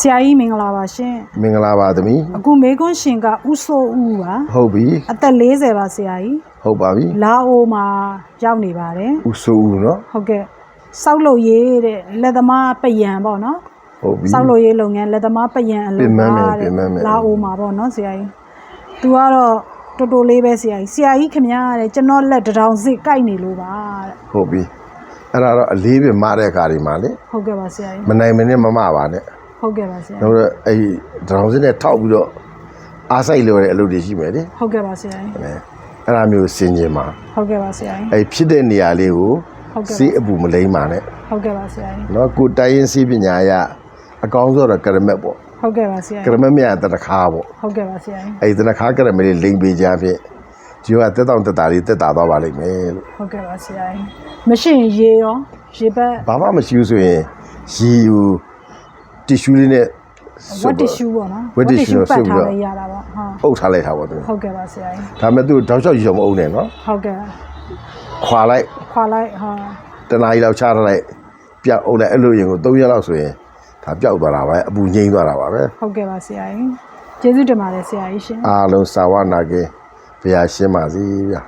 ဆရာကြီးမင်္ဂလာပါရှင် မင်္ဂလာပါသမီး အခုမေကွန်းရှင်ကဥဆိုးဦးပါ ဟုတ်ပြီ အသက်40ပါဆရာကြီး ဟုတ်ပါပြီ လာအိုမှာရောက်နေပါတယ် ဥဆိုဦးเนาะ ဟုတ်ကဲ့စောက်လို့ရေးတဲ့လက်သမားပယံပေါ့နော် ဟုတ်ပြီ စောက်လို့ရေးလုပ်ငန်းလက်သမားပယံအ ပ လုပ် င်မမယ် ပါ ပင်မမယ် လာအိုမှာပေါ့နော်ဆရာကြီးသူကတော့တော်တော်လေးပဲဆရာကြီးဆရာကြီးခင်ဗျားတဲ့ကျွန်တော်လက်တစ်ထောင်စစ်ကိုက်နေလို့ပါတဲ့ ဟုတ်ပြီအဲ့ဒါတော့အလေးပင်မတဲ့အခါဒီမှာလေ ဟုတ်ကဲ့ပါဆရာကြီး မနိုင်မနဲ့မမပါနဲ့ ဟုတ်ကဲ့ပါဆရာနောက်တော့အဲ့ဒီဒရောင်စင်းနဲ့ထောက်ပြီးတော့အားဆိုင်လွယ်တဲ့အလုပ်တွေရှိမယ်လေဟုတ်ကဲ့ပါဆရာအဲအဲ့ဒါမျိုးစင်ကျင်ပါဟုတ်ကဲ့ပါဆရာအဲ့ဖြစ်တဲ့နေရာလေးကိုစီးအပူမလိမ့်ပါနဲ့ဟုတ်ကဲ့ပါဆရာနော်ကိုတိုင်းရင်းစီးပညာရအကောင်းဆုံးတော့ကရမက်ပေါ့ဟုတ်ကဲ့ပါဆရာကရမက်မြတ်တခါပေါ့ဟုတ်ကဲ့ပါဆရာအဲ့ဒီတခါကရမက်လေးလိမ့်ပေးကြဖြင့်ဒီကတက်တောင်တက်တာလေးတက်တာသွားပါလိမ့်မယ်လို့ဟုတ်ကဲ့ပါဆရာမရှိရင်ရေရောရေဘက်ဘာမှမရှိဘူးဆိုရင်ရေယူ တီရှူးလေးနဲ့ဝတ်တ िश ူပေါ့နော်ဝတ်တစ်ရှူးပတ်ဆုပ်ပြီးထားတော့လဲရတာပေါ့ဟုတ်အုပ်ထားလိုက်တာပေါ့သူဟုတ်ကဲ့ပါဆရာကြီးဒါမဲ့သူတောက်လျှောက်ယူအောင်မအုပ်နဲ့နော်ဟုတ်ကဲ့ခွာလိုက်ခွာလိုက်ဟာတနားရီလောက်ချထားလိုက်ပြောက်အုပ်လိုက်အဲ့လိုရင်ကို3ရက်လောက်ဆိုရင်ဒါပြောက်သွားတာပဲအပူငိမ့်သွားတာပါပဲဟုတ်ကဲ့ပါဆရာကြီးကျေးဇူးတင်ပါတယ်ဆရာကြီးရှင်အားလုံးစာဝနာကင်းဘုရားရှင်းပါစေဗျာ